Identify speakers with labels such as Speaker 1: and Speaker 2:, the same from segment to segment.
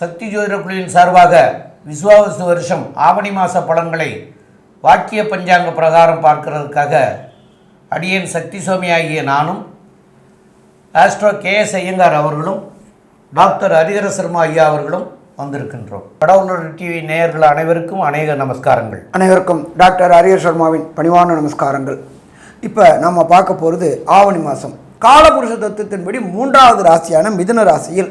Speaker 1: சக்தி ஜோதிட குழுவின் சார்பாக விஸ்வாவசு வருஷம் ஆவணி மாத பலன்களை வாக்கிய பஞ்சாங்க பிரகாரம் பார்க்கிறதுக்காக அடியேன் சக்தி சுவாமி ஆகிய நானும் ஆஸ்ட்ரோ கே எஸ் ஐயங்கார் அவர்களும் டாக்டர் ஹரிஹர சர்மா ஐயா அவர்களும் வந்திருக்கின்றோம். கடவுளர் டிவி நேயர்கள் அனைவருக்கும் அநேக நமஸ்காரங்கள்.
Speaker 2: அனைவருக்கும் டாக்டர் ஹரிஹர் சர்மாவின் பணிவான நமஸ்காரங்கள். இப்போ நம்ம பார்க்க போகிறது ஆவணி மாதம் காலபுருஷ தத்துவத்தின்படி மூன்றாவது ராசியான மிதுன ராசியில்.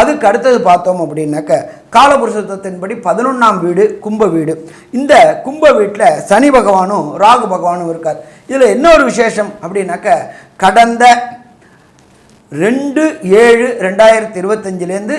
Speaker 2: அதுக்கு அடுத்தது பார்த்தோம் அப்படின்னாக்க காலபுருஷ பதினொன்றாம் வீடு கும்ப வீடு. இந்த கும்ப வீட்டில் சனி பகவானும் ராகு பகவானும் இருக்கார். இதில் என்ன ஒரு விசேஷம் அப்படின்னாக்க கடந்த ரெண்டு ஏழு ரெண்டாயிரத்தி இருபத்தஞ்சிலேருந்து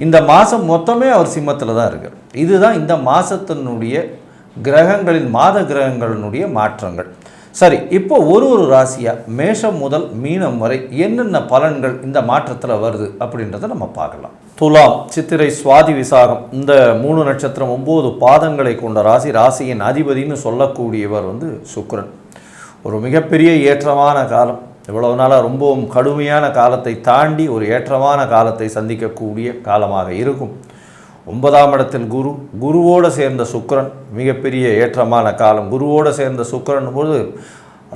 Speaker 3: இந்த மாதம் மொத்தமே அவர் சிம்மத்தில் தான் இருக்கார். இதுதான் இந்த மாதத்தினுடைய கிரகங்களின் மாத கிரகங்களினுடைய மாற்றங்கள். சரி இப்போ ஒரு ஒரு ராசியாக மேஷம் முதல் மீனம் வரை என்னென்ன பலன்கள் இந்த மாற்றத்தில் வருது அப்படின்றத நம்ம பார்க்கலாம். துலாம் சித்திரை சுவாதி விசாகம். இந்த மூணு நட்சத்திரம் ஒம்பது பாதங்களை கொண்ட ராசி ராசியின் அதிபதின்னு சொல்லக்கூடியவர் வந்து சுக்ரன் ஒரு மிகப்பெரிய ஏற்றமான காலம். இவ்வளவு நாளாக ரொம்பவும் கடுமையான காலத்தை தாண்டி ஒரு ஏற்றமான காலத்தை சந்திக்கக்கூடிய காலமாக இருக்கும். ஒன்பதாம் இடத்தில் குரு குருவோடு சேர்ந்த சுக்கிரன் மிகப்பெரிய ஏற்றமான காலம். குருவோடு சேர்ந்த சுக்கிரன் போது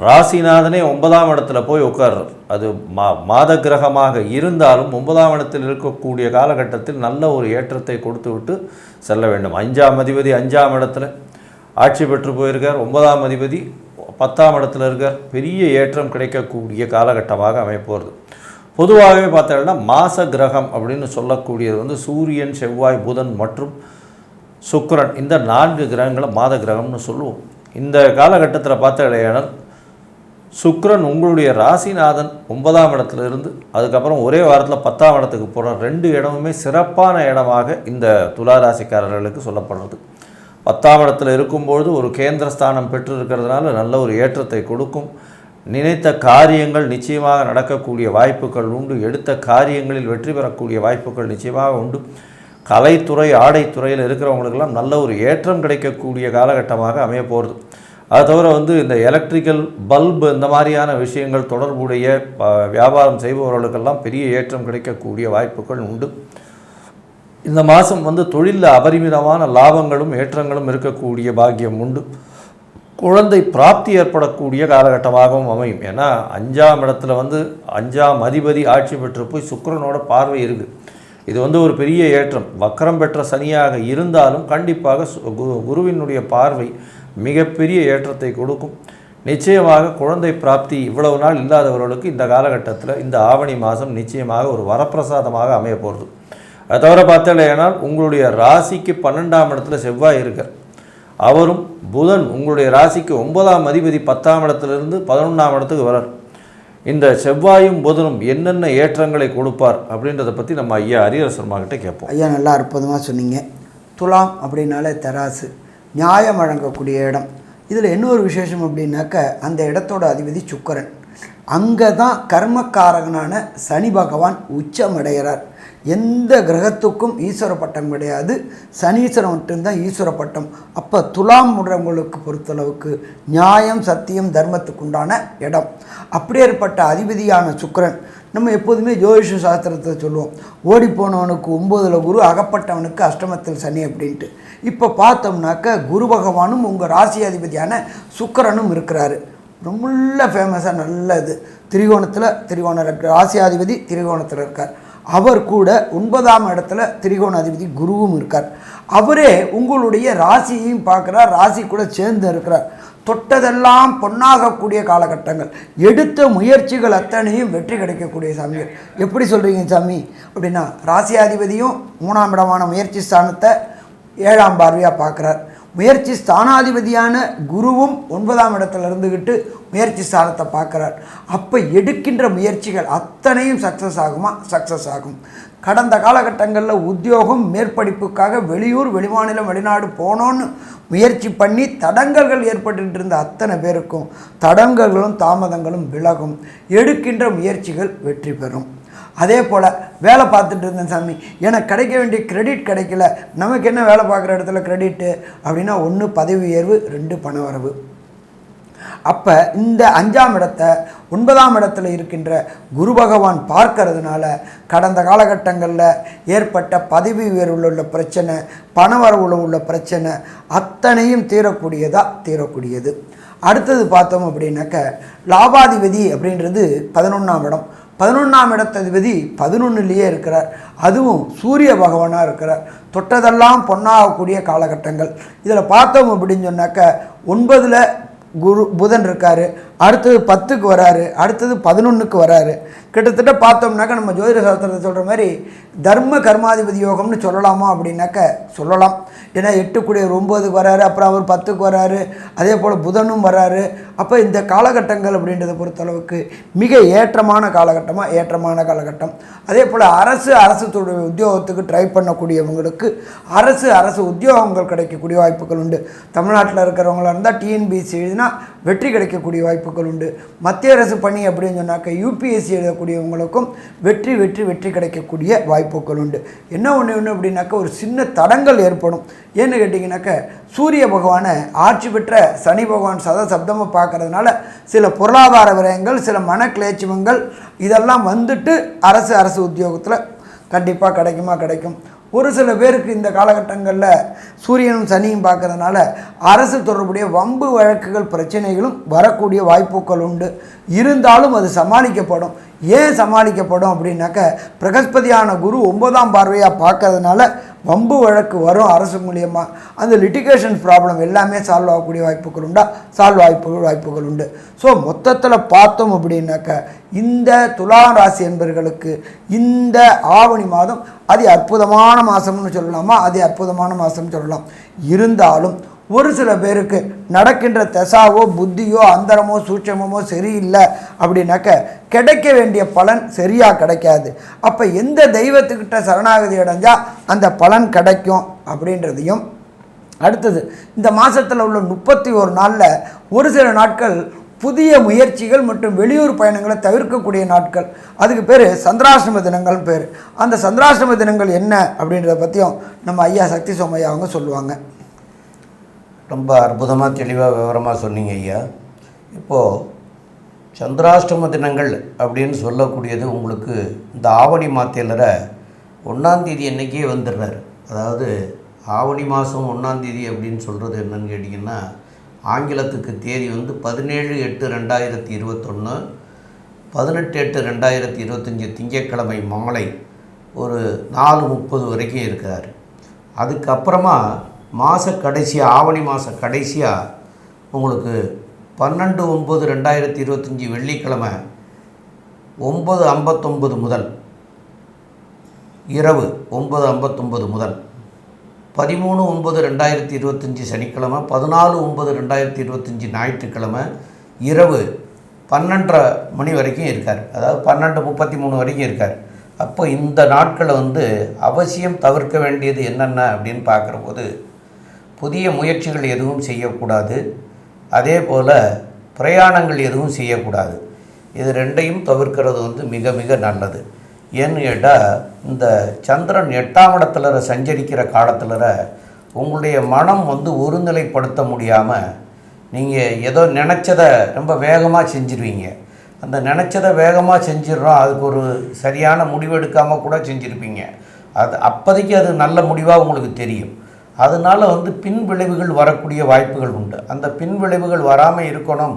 Speaker 3: ராசிநாதனே ஒன்பதாம் இடத்துல போய் உட்கார்றார். அது மா மாத கிரகமாக இருந்தாலும் ஒன்பதாம் இடத்தில் இருக்கக்கூடிய காலகட்டத்தில் நல்ல ஒரு ஏற்றத்தை கொடுத்து விட்டு செல்ல வேண்டும். அஞ்சாம் அதிபதி அஞ்சாம் இடத்துல ஆட்சி பெற்று போயிருக்கார். ஒன்பதாம் அதிபதி பத்தாம் இடத்துல இருக்க பெரிய ஏற்றம் கிடைக்கக்கூடிய காலகட்டமாக அமைப்போகிறது பொதுவாகவே பார்த்தோம்னா மாச கிரகம் அப்படின்னு சொல்லக்கூடியது வந்து சூரியன் செவ்வாய் புதன் மற்றும் சுக்கிரன் இந்த நான்கு கிரகங்களை மாத கிரகம்னு சொல்லுவோம். இந்த காலகட்டத்தில் பார்த்தாலேயானால் சுக்கரன் உங்களுடைய ராசிநாதன் ஒன்பதாம் இடத்துல இருந்து அதுக்கப்புறம் ஒரே வாரத்தில் பத்தாம் இடத்துக்கு போகிற ரெண்டு இடமுமே சிறப்பான இடமாக இந்த துலா ராசிக்காரர்களுக்கு சொல்லப்படுறது. பத்தாம் இடத்துல இருக்கும்பொழுது ஒரு கேந்திரஸ்தானம் பெற்று இருக்கிறதுனால நல்ல ஒரு ஏற்றத்தை கொடுக்கும். நினைத்த காரியங்கள் நிச்சயமாக நடக்கக்கூடிய வாய்ப்புகள் உண்டு. எடுத்த காரியங்களில் வெற்றி பெறக்கூடிய வாய்ப்புகள் நிச்சயமாக உண்டு. கலைத்துறை ஆடைத்துறையில் இருக்கிறவங்களுக்கெல்லாம் நல்ல ஒரு ஏற்றம் கிடைக்கக்கூடிய காலகட்டமாக அமைய போகிறது அது தவிர வந்து இந்த எலக்ட்ரிக்கல் பல்பு இந்த மாதிரியான விஷயங்கள் தொடர்புடைய வியாபாரம் செய்பவர்களுக்கெல்லாம் பெரிய ஏற்றம் கிடைக்கக்கூடிய வாய்ப்புகள் உண்டு. இந்த மாதம் வந்து தொழிலில் அபரிமிதமான லாபங்களும் ஏற்றங்களும் இருக்கக்கூடிய பாக்கியம் உண்டு. குழந்தை பிராப்தி ஏற்படக்கூடிய காலகட்டமாகவும் அமையும். ஏன்னா அஞ்சாம் இடத்துல வந்து அஞ்சாம் அதிபதி ஆட்சி பெற்று போய் சுக்கரனோட பார்வை இருக்குது இது வந்து ஒரு பெரிய ஏற்றம். வக்கரம் பெற்ற சனியாக இருந்தாலும் கண்டிப்பாக சு- கு- குருவினுடைய பார்வை மிகப்பெரிய ஏற்றத்தை கொடுக்கும். நிச்சயமாக குழந்தை பிராப்தி இவ்வளவு நாள் இல்லாதவர்களுக்கு இந்த காலகட்டத்தில் இந்த ஆவணி மாதம் நிச்சயமாக ஒரு வரப்பிரசாதமாக அமைய போகிறது அது தவிர பார்த்தாலேனால் உங்களுடைய ராசிக்கு பன்னெண்டாம் இடத்துல செவ்வாய் இருக்கார். அவரும் புதன் உங்களுடைய ராசிக்கு ஒன்பதாம் அதிபதி பத்தாம் இடத்துலேருந்து பதினொன்றாம் இடத்துக்கு வரார். இந்த செவ்வாயும் புதனும் என்னென்ன ஏற்றங்களை கொடுப்பார் அப்படின்றத பற்றி நம்ம ஐயா அரியர் சர்மா கேட்போம்.
Speaker 2: ஐயா நல்லா அற்புதமாக சொன்னீங்க. துலாம் அப்படின்னாலே தராசு. நியாயம் வழங்கக்கூடிய இடம். இதில் இன்னொரு விசேஷம் அப்படின்னாக்க அந்த இடத்தோட அதிபதி சுக்கரன். அங்கே தான் கர்மக்காரகனான சனி பகவான் உச்சமடைகிறார் எந்த கிரகத்துக்கும் ஈஸ்வர பட்டம் கிடையாது. சனீஸ்வரன் மட்டும்தான் ஈஸ்வர பட்டம். அப்போ துலாம் முடங்களுக்கு பொறுத்தளவுக்கு நியாயம் சத்தியம் தர்மத்துக்கு உண்டான இடம். அப்படியேற்பட்ட அதிபதியான சுக்கிரன். நம்ம எப்போதுமே ஜோதிஷ சாஸ்திரத்தை சொல்லுவோம். ஓடி போனவனுக்கு ஒம்போதில் குரு அகப்பட்டவனுக்கு அஷ்டமத்தில் சனி அப்படின்ட்டு. இப்போ பார்த்தோம்னாக்க குரு பகவானும் உங்கள் ராசி அதிபதியான சுக்கரனும் இருக்கிறாரு. ரொம்ப ஃபேமஸாக நல்லது. திரிகோணத்தில் திரிகோண ராசியாதிபதி திரிகோணத்தில் இருக்கார். அவர் கூட ஒன்பதாம் இடத்துல திரிகோண அதிபதி குருவும் இருக்கார். அவரே உங்களுடைய ராசியையும் பார்க்குறார் ராசி கூட சேர்ந்து இருக்கிறார். தொட்டதெல்லாம் பொன்னாகக்கூடிய காலகட்டங்கள். எடுத்த முயற்சிகள் அத்தனையும் வெற்றி கிடைக்கக்கூடிய சாமிகள். எப்படி சொல்கிறீங்க சாமி? அப்படின்னா ராசியாதிபதியும் மூணாம் இடமான முயற்சி ஸ்தானத்தை ஏழாம் பார்வையாக பார்க்குறார். முயற்சி ஸ்தானாதிபதியான குருவும் ஒன்பதாம் இடத்துல இருந்துக்கிட்டு முயற்சி ஸ்தானத்தை பார்க்குறார். அப்போ எடுக்கின்ற முயற்சிகள் அத்தனையும் சக்ஸஸ் ஆகுமா? சக்ஸஸ் ஆகும். கடந்த காலகட்டங்களில் உத்தியோகம் மேற்படிப்புக்காக வெளியூர் வெளிமாநிலம் வெளிநாடு போனோன்னு முயற்சி பண்ணி தடங்கல்கள் ஏற்பட்டு இருந்த அத்தனை பேருக்கும் தடங்கல்களும் தாமதங்களும் விலகும். எடுக்கின்ற முயற்சிகள் வெற்றி பெறும். அதே போல் வேலை பார்த்துட்டு இருந்தேன் சாமி. எனக்கு கிடைக்க வேண்டிய கிரெடிட் கிடைக்கல. நமக்கு என்ன வேலை பார்க்குற இடத்துல கிரெடிட்டு அப்படின்னா ஒன்று பதவி உயர்வு ரெண்டு பண வரவு. அப்போ இந்த அஞ்சாம் இடத்தை ஒன்பதாம் இடத்துல இருக்கின்ற குரு பகவான் பார்க்கறதுனால கடந்த காலகட்டங்களில் ஏற்பட்ட பதவி உயர்வில் உள்ள பிரச்சனை பணவரவில் உள்ள பிரச்சனை அத்தனையும் தீரக்கூடியதாக தீரக்கூடியது. அடுத்தது பார்த்தோம் அப்படின்னாக்க லாபாதிபதி அப்படின்றது பதினொன்றாம் இடம். பதினொன்றாம் இடத்ததிபதி பதினொன்றுலேயே இருக்கிறார். அதுவும் சூரிய பகவானாக இருக்கிறார். தொட்டதெல்லாம் பொன்னாகக்கூடிய காலகட்டங்கள். இதில் பார்த்தோம் அப்படின்னு சொன்னாக்க ஒன்பதில் குரு புதன் இருக்கார். அடுத்தது பத்துக்கு வராரு அடுத்தது பதினொன்றுக்கு வராரு. கிட்டத்தட்ட பார்த்தோம்னாக்கா நம்ம ஜோதிட சாஸ்திரத்தை சொல்கிற மாதிரி தர்ம கர்மாதிபதி யோகம்னு சொல்லலாமா அப்படின்னாக்க சொல்லலாம். ஏன்னா எட்டுக்குடிய ஒம்போதுக்கு வராரு அப்புறம் அவர் பத்துக்கு வராரு அதே போல் புதனும் வராரு. அப்போ இந்த காலகட்டங்கள் அப்படின்றத பொறுத்தளவுக்கு மிக ஏற்றமான காலகட்டமாக ஏற்றமான காலகட்டம். அதே போல் அரசு அரசு உத்தியோகத்துக்கு ட்ரை பண்ணக்கூடியவங்களுக்கு அரசு அரசு உத்தியோகங்கள் கிடைக்கக்கூடிய வாய்ப்புகள் உண்டு. தமிழ்நாட்டில் இருக்கிறவங்களா இருந்தால் டிஎன்பிஎஸ்சி எழுதினா வெற்றி கிடைக்கக்கூடிய வாய்ப்புகள் உண்டு. மத்திய அரசு பணி அப்படின்னு சொன்னாக்க யூபிஎஸ்சி எழுதக்கூடியவங்களுக்கும் வெற்றி வெற்றி வெற்றி கிடைக்கக்கூடிய வாய்ப்புகள் உண்டு. என்ன ஒன்று ஒன்று அப்படின்னாக்க ஒரு சின்ன தடங்கள் ஏற்படும். ஏன்னு கேட்டிங்கனாக்க சூரிய பகவானை ஆட்சி பெற்ற சனி பகவான் சத சப்தமாக பார்க்கறதுனால சில பொருளாதார விரயங்கள் சில மன கிளேச்சுவங்கள் இதெல்லாம் வந்துட்டு அரசு அரசு உத்தியோகத்தில் கண்டிப்பாக கிடைக்குமா கிடைக்கும். ஒரு சில பேருக்கு இந்த காலகட்டங்களில் சூரியனும் சனியும் பார்க்கறதுனால அரசு தொடர்புடைய வம்பு வழக்குகள் பிரச்சனைகளும் வரக்கூடிய வாய்ப்புகள் உண்டு. இருந்தாலும் அது சமாளிக்கப்படும். ஏன் சமாளிக்கப்படும் அப்படின்னாக்க பிரகஸ்பதியான குரு ஒன்பதாம் பார்வையாக பார்க்கறதுனால வம்பு வழக்கு வரும் அரசு மூலியமாக அந்த லிட்டிகேஷன் ப்ராப்ளம் எல்லாமே சால்வ் ஆகக்கூடிய வாய்ப்புகள் உண்டா? சால்வ் வாய்ப்புகள் வாய்ப்புகள் உண்டு. ஸோ மொத்தத்தில் பார்த்தோம் அப்படின்னாக்க இந்த துலா ராசி என்பர்களுக்கு இந்த ஆவணி மாதம் அதி அற்புதமான மாதம்னு சொல்லலாமா? அது அற்புதமான மாதம்னு சொல்லலாம். இருந்தாலும் ஒரு சில பேருக்கு நடக்கின்ற தசாவோ புத்தியோ அந்தரமோ சூட்சமோ சரியில்லை அப்படின்னாக்க கிடைக்க வேண்டிய பலன் சரியாக கிடைக்காது. அப்போ எந்த தெய்வத்துக்கிட்ட சரணாகதி அடைஞ்சால் அந்த பலன் கிடைக்கும் அப்படின்றதையும். அடுத்தது இந்த மாதத்தில் உள்ள முப்பத்தி ஒரு நாளில் ஒரு சில நாட்கள் புதிய முயற்சிகள் மற்றும் வெளியூர் பயணங்களை தவிர்க்கக்கூடிய நாட்கள். அதுக்கு பேர் சந்திராசிரம தினங்கள்னு பேர். அந்த சந்திராசிரம தினங்கள் என்ன அப்படின்றத பற்றியும் நம்ம ஐயா சக்தி சோமையா அவங்க சொல்லுவாங்க.
Speaker 1: ரொம்ப அற்புதமாக தெளிவாக விவரமாக சொன்னீங்க ஐயா. இப்போது சந்திராஷ்டம தினங்கள் அப்படின்னு சொல்லக்கூடியது உங்களுக்கு இந்த ஆவணி மாத்தையில் ஒன்றாந்தேதி என்றைக்கே வந்துடுறாரு. அதாவது ஆவணி மாதம் ஒன்றாந்தேதி அப்படின்னு சொல்கிறது என்னன்னு கேட்டிங்கன்னா ஆங்கிலத்துக்கு தேதி வந்து பதினேழு எட்டு ரெண்டாயிரத்தி இருபத்தொன்று பதினெட்டு எட்டு ரெண்டாயிரத்தி இருபத்தஞ்சி திங்கட்கிழமை மாலை ஒரு நாலு முப்பது வரைக்கும் இருக்கிறார். அதுக்கப்புறமா மாத கடைசி ஆவணி மாத கடைசியாக உங்களுக்கு பன்னெண்டு ஒம்பது ரெண்டாயிரத்தி இருபத்தஞ்சி வெள்ளிக்கிழமை ஒம்பது ஐம்பத்தொம்பது முதல் இரவு ஒம்பது ஐம்பத்தொம்பது முதல் பதிமூணு ஒன்பது ரெண்டாயிரத்தி இருபத்தஞ்சி சனிக்கிழமை பதினாலு ஒன்பது ரெண்டாயிரத்தி இருபத்தஞ்சி ஞாயிற்றுக்கிழமை இரவு பன்னெண்டரை மணி வரைக்கும் இருக்கார். அதாவது பன்னெண்டு முப்பத்தி மூணு வரைக்கும் இருக்கார். அப்போ இந்த நாட்களை வந்து அவசியம் தவிர்க்க வேண்டியது என்னென்ன அப்படின்னு பார்க்குற போது புதிய முயற்சிகள் எதுவும் செய்யக்கூடாது. அதே போல் பிரயாணங்கள் எதுவும் செய்யக்கூடாது. இது ரெண்டையும் தவிர்க்கிறது வந்து மிக மிக நல்லது. ஏன்னு கேட்டால் இந்த சந்திரன் எட்டாம் இடத்துல சஞ்சரிக்கிற காலத்தில் உங்களுடைய மனம் வந்து ஒருநிலைப்படுத்த முடியாமல் நீங்கள் ஏதோ நினச்சதை ரொம்ப வேகமாக செஞ்சிருவீங்க. அந்த நினச்சதை வேகமாக செஞ்சிடறோம் அதுக்கு ஒரு சரியான முடிவு எடுக்காமல் கூட செஞ்சுருப்பீங்க. அது அப்போதைக்கு அது நல்ல முடிவாக உங்களுக்கு தெரியும். அதனால் வந்து பின் விளைவுகள் வரக்கூடிய வாய்ப்புகள் உண்டு. அந்த பின் விளைவுகள் வராமல் இருக்கணும்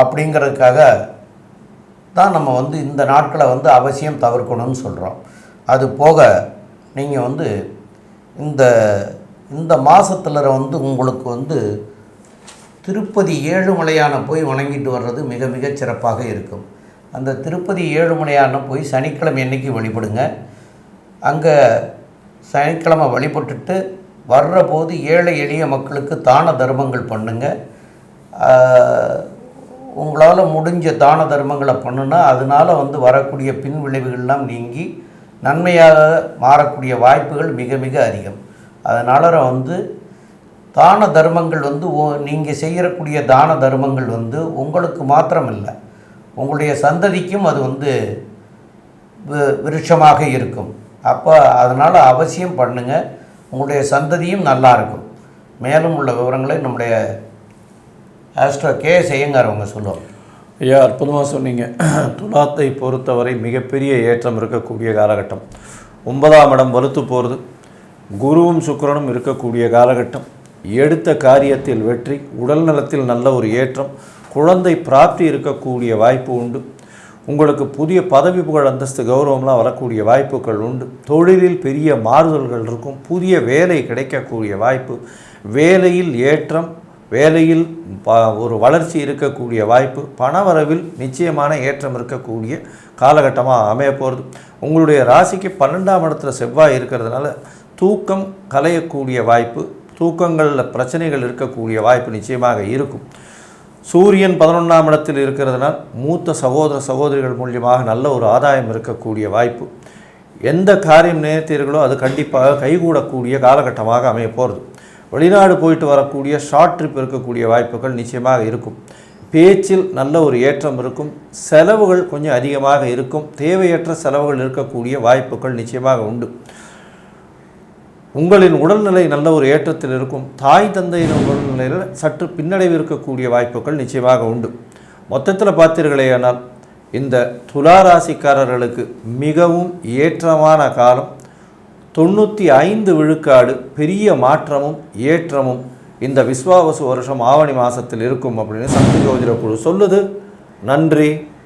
Speaker 1: அப்படிங்கிறதுக்காக தான் நம்ம வந்து இந்த நாட்களை வந்து அவசியம் தவிர்க்கணும்னு சொல்கிறோம் அது போக நீங்கள் வந்து இந்த இந்த மாதத்தில் வந்து உங்களுக்கு வந்து திருப்பதி ஏழுமலையான போய் வணங்கிட்டு வர்றது மிக மிக சிறப்பாக இருக்கும். அந்த திருப்பதி ஏழுமலையான போய் சனிக்கிழமை என்றைக்கு வழிபடுங்க? அங்கே சனிக்கிழமை வழிபட்டுட்டு வர்ற போது ஏழை எளிய மக்களுக்கு தான தர்மங்கள் பண்ணுங்க. உங்களால் முடிஞ்ச தான தர்மங்களை பண்ணுனா அதனால் வந்து வரக்கூடிய பின் விளைவுகள்லாம் நீங்கி நன்மையாக மாறக்கூடிய வாய்ப்புகள் மிக மிக அதிகம். அதனால் வந்து தான தர்மங்கள் வந்து நீங்கள் செய்யக்கூடிய தான தர்மங்கள் வந்து உங்களுக்கு மாத்திரமில்லை. உங்களுடைய சந்ததிக்கும் அது வந்து வி- விருட்சமாக இருக்கும். அப்போ அதனால் அவசியம் பண்ணுங்கள் உங்களுடைய சந்ததியும் நல்லா இருக்கும். மேலும் உள்ள விவரங்களை நம்முடைய ஆஸ்ட்ரோ கே செய்யுங்கார் அவங்க சொல்லுவாங்க.
Speaker 3: ஐயா அற்புதமாக சொன்னீங்க. துலாத்தை பொறுத்தவரை மிகப்பெரிய ஏற்றம் இருக்கக்கூடிய காலகட்டம். ஒன்பதாம் இடம் வலுத்து போகிறது குருவும் சுக்கிரனும் இருக்கக்கூடிய காலகட்டம். எடுத்த காரியத்தில் வெற்றி உடல் நலத்தில் நல்ல ஒரு ஏற்றம் குழந்தை பிராப்தி இருக்கக்கூடிய வாய்ப்பு உண்டு. உங்களுக்கு புதிய பதவி புகழ் அந்தஸ்து கௌரவம்லாம் வரக்கூடிய வாய்ப்புகள் உண்டு. தொழிலில் பெரிய மாறுதல்கள் இருக்கும். புதிய வேலை கிடைக்கக்கூடிய வாய்ப்பு. வேலையில் ஏற்றம் வேலையில் ப- ஒரு வளர்ச்சி இருக்கக்கூடிய வாய்ப்பு. பணவரவில் நிச்சயமான ஏற்றம் இருக்கக்கூடிய காலகட்டமாக அமைய போகிறது உங்களுடைய ராசிக்கு பன்னெண்டாம் இடத்துல செவ்வாய் இருக்கிறதுனால தூக்கம் கலையக்கூடிய வாய்ப்பு. தூக்கங்களில் பிரச்சனைகள் இருக்கக்கூடிய வாய்ப்பு நிச்சயமாக இருக்கும். சூரியன் பதினொன்றாம் இடத்தில் இருக்கிறதுனால் மூத்த சகோதர சகோதரிகள் மூலியமாக நல்ல ஒரு ஆதாயம் இருக்கக்கூடிய வாய்ப்பு. எந்த காரியம் நினைத்தீர்களோ அது கண்டிப்பாக கைகூடக்கூடிய காலகட்டமாக அமைய போகிறது வெளிநாடு போயிட்டு வரக்கூடிய ஷார்ட் ட்ரிப் இருக்கக்கூடிய வாய்ப்புகள் நிச்சயமாக இருக்கும். பேச்சில் நல்ல ஒரு ஏற்றம் இருக்கும். செலவுகள் கொஞ்சம் அதிகமாக இருக்கும். தேவையற்ற செலவுகள் இருக்கக்கூடிய வாய்ப்புகள் நிச்சயமாக உண்டு. உங்களின் உடல்நிலை நல்ல ஒரு ஏற்றத்தில் இருக்கும். தாய் தந்தையின் உடல்நிலையில் சற்று பின்னடைவு இருக்கக்கூடிய வாய்ப்புகள் நிச்சயமாக உண்டு. மொத்தத்தில் பார்த்தீர்களேயானால் இந்த துலா ராசிக்காரர்களுக்கு மிகவும் ஏற்றமான காலம். தொண்ணூற்றி ஐந்து விழுக்காடு பெரிய மாற்றமும் ஏற்றமும் இந்த விஸ்வாவசு வருஷம் ஆவணி மாதத்தில் இருக்கும் அப்படின்னு சக்தி ஜோதிட குழு சொல்லுது. நன்றி.